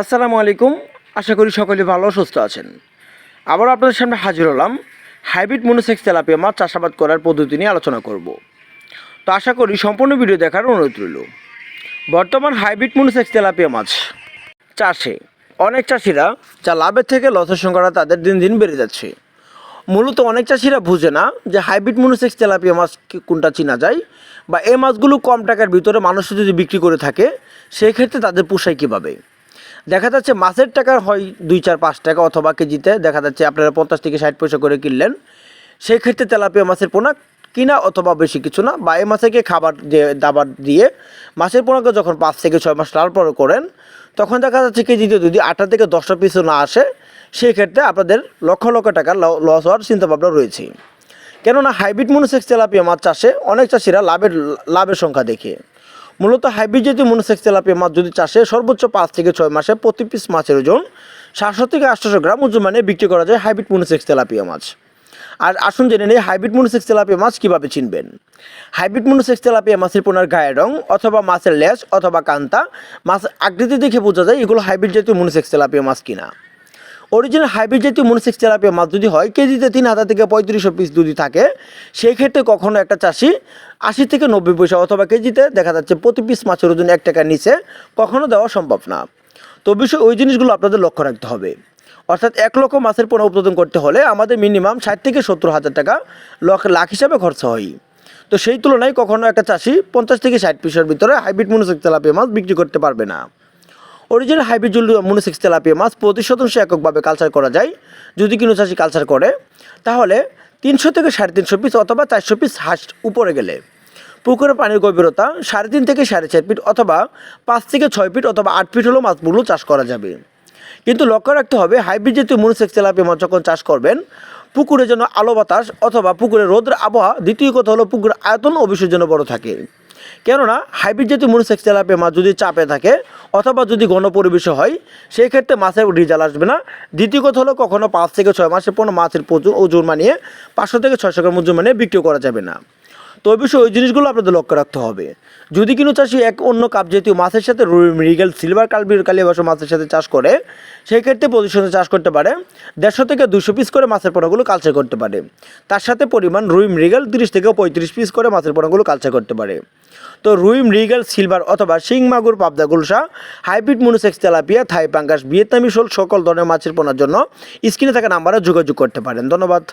আসসালামু আলাইকুম। আশা করি সকলে ভালো, সুস্থ আছেন। আবার আপনাদের সামনে হাজির হলাম হাইব্রিড মনোসেক্স তেলাপিয়া মাছ চাষাবাদ করার পদ্ধতি নিয়ে আলোচনা করব। তো আশা করি সম্পূর্ণ ভিডিও দেখার অনুরোধ রইল। বর্তমান হাইব্রিড মনোসেক্স তেলাপিয়া মাছ চাষে অনেক চাষিরা যা লাভের থেকে লসের সংখ্যাটা তাদের দিন দিন বেড়ে যাচ্ছে। মূলত অনেক চাষিরা বুঝে না যে হাইব্রিড মনোসেক্স তেলাপিয়া মাছ কোনটা চিনা যায় বা এই মাছগুলো কম টাকার ভিতরে মানুষ যদি বিক্রি করে থাকে সেই ক্ষেত্রে তাদের পোষায় কীভাবে? দেখা যাচ্ছে মাছের টাকার হয় দুই চার পাঁচ টাকা অথবা কেজিতে। দেখা যাচ্ছে আপনারা পঞ্চাশ থেকে ষাট পয়সা করে কিনলেন। সেই ক্ষেত্রে তেলাপিয়া মাছের পোনা কিনা অথবা বেশি কিছু না। বা এই মাছেকে খাবার দিয়ে দাবার দিয়ে মাছের পোনাকে যখন পাঁচ থেকে ছয় মাস লাল পর করেন, তখন দেখা যাচ্ছে কেজিতে যদি আটটা থেকে দশটা পিসও না আসে, সেই ক্ষেত্রে আপনাদের লক্ষ লক্ষ টাকা লস হওয়ার চিন্তাভাবনা রয়েছে কেননা হাইব্রিড মনোসেক্স তেলাপিয়া মাছ চাষে অনেক চাষিরা লাভের লাভের সংখ্যা দেখে। মূলত হাইব্রিড জাতীয় মনোসেক্স তেলাপিয়া মাছ যদি চাষে সর্বোচ্চ পাঁচ থেকে ছয় মাসে প্রতি পিস মাছের ওজন সাতশো থেকে আটশোশো গ্রাম ওজন মানে বিক্রি করা যায় হাইব্রিড মনোসেক্স তেলাপিয়া মাছ। আর আসুন জেনে নিই হাইব্রিড মনোসেক্স তেলাপিয়া মাছ কীভাবে চিনবেন? হাইব্রিড মনোসেক্স তেলাপিয়া মাছের পোনার গায়ের রং অথবা মাছের লেজ অথবা কান্তা মাছ আকৃতি দেখে বোঝা যায় এগুলো হাইব্রিড জাতীয় মনোসেক্স তেলাপিয়া মাছ কিনা। অরিজিনাল হাইব্রিড জাতীয় মনোসেক্স তেলাপিয়া মাছ যদি হয়, কেজিতে তিন হাজার থেকে পঁয়ত্রিশশো পিস যদি থাকে। সেই ক্ষেত্রে কখনো একটা চাষি আশি থেকে নব্বই পয়সা অথবা কেজিতে দেখা যাচ্ছে প্রতি পিস মাছের ওজন এক টাকার নিচে কখনো দেওয়া সম্ভব না। তো বিষয় ওই জিনিসগুলো আপনাদের লক্ষ্য রাখতে হবে। অর্থাৎ এক লক্ষ মাছের পোনা উৎপাদন করতে হলে আমাদের মিনিমাম ষাট থেকে সত্তর হাজার টাকা লক্ষ লাখ হিসাবে খরচা হয়। তো সেই তুলনায় কখনো একটা চাষি পঞ্চাশ থেকে ষাট পিসের ভিতরে হাইব্রিড মনোসেক্স তেলাপিয়া মাছ বিক্রি করতে পারবে না। অরিজিনাল হাইব্রিড মনোসেক্স তেলাপিয়া মাছ প্রতি শতাংশ এককভাবে কালচার করা যায়। যদি কোনো চাষি কালচার করে, তাহলে তিনশো থেকে সাড়ে তিনশো পিস অথবা চারশো পিস হাঁস উপরে গেলে। পুকুরের পানির গভীরতা সাড়ে তিন থেকে সাড়ে চার ফিট অথবা পাঁচ থেকে ছয় ফিট অথবা আট ফিট হলেও মাছগুলো চাষ করা যাবে। কিন্তু লক্ষ্য রাখতে হবে হাইব্রিড জাতীয় মনোসেক্স তেলাপিয়া মাছ যখন চাষ করবেন, পুকুরে যেন আলো বাতাস অথবা পুকুরে রোদের আবহাওয়া, দ্বিতীয় কথা হলো পুকুরের আয়তন অবশ্যই যেন বড় থাকে। কেননা হাইব্রিড জাতীয় মনোসেক্স তেলাপিয়া মাছ যদি চাপে থাকে অথবা যদি ঘন পরিবেশে হয় সেই ক্ষেত্রে মাছের রেজাল্ট আসবে না। দ্বিতীয় কথা হলো কখনও পাঁচ থেকে ছয় মাসের পণ্য মাছের প্রচুর ওজন মানিয়ে পাঁচশো থেকে ছয়শো গ্রাম ওজন মানিয়ে বিক্রি করা যাবে না। তো বিষয়ে ওই জিনিসগুলো আপনাদের লক্ষ্য রাখতে হবে। যদি কোনো চাষি এক অন্য কাপ জাতীয় মাছের সাথে মৃগেল, সিলভার কালবির কালিয়াবাস মাছের সাথে চাষ করে সেই ক্ষেত্রে পজিশনে চাষ করতে পারে। দেড়শো থেকে দুশো পিস করে মাছের পোনাগুলো কালচার করতে পারে। তার সাথে পরিমাণ রুই মৃগেল তিরিশ থেকে পঁয়ত্রিশ পিস করে মাছের পোনাগুলো কালচার করতে পারে। তো রুই মৃগেল, সিলভার অথবা শিং, মাগুর, পাবদা, গুলশা, হাইব্রিড মনোসেক্স, তেলাপিয়া, থাই, পাঙ্গাস, ভিয়েতনামি শোল সকল ধরনের মাছের পোনার জন্য স্ক্রিনে থাকা নাম্বারে যোগাযোগ করতে পারেন। ধন্যবাদ।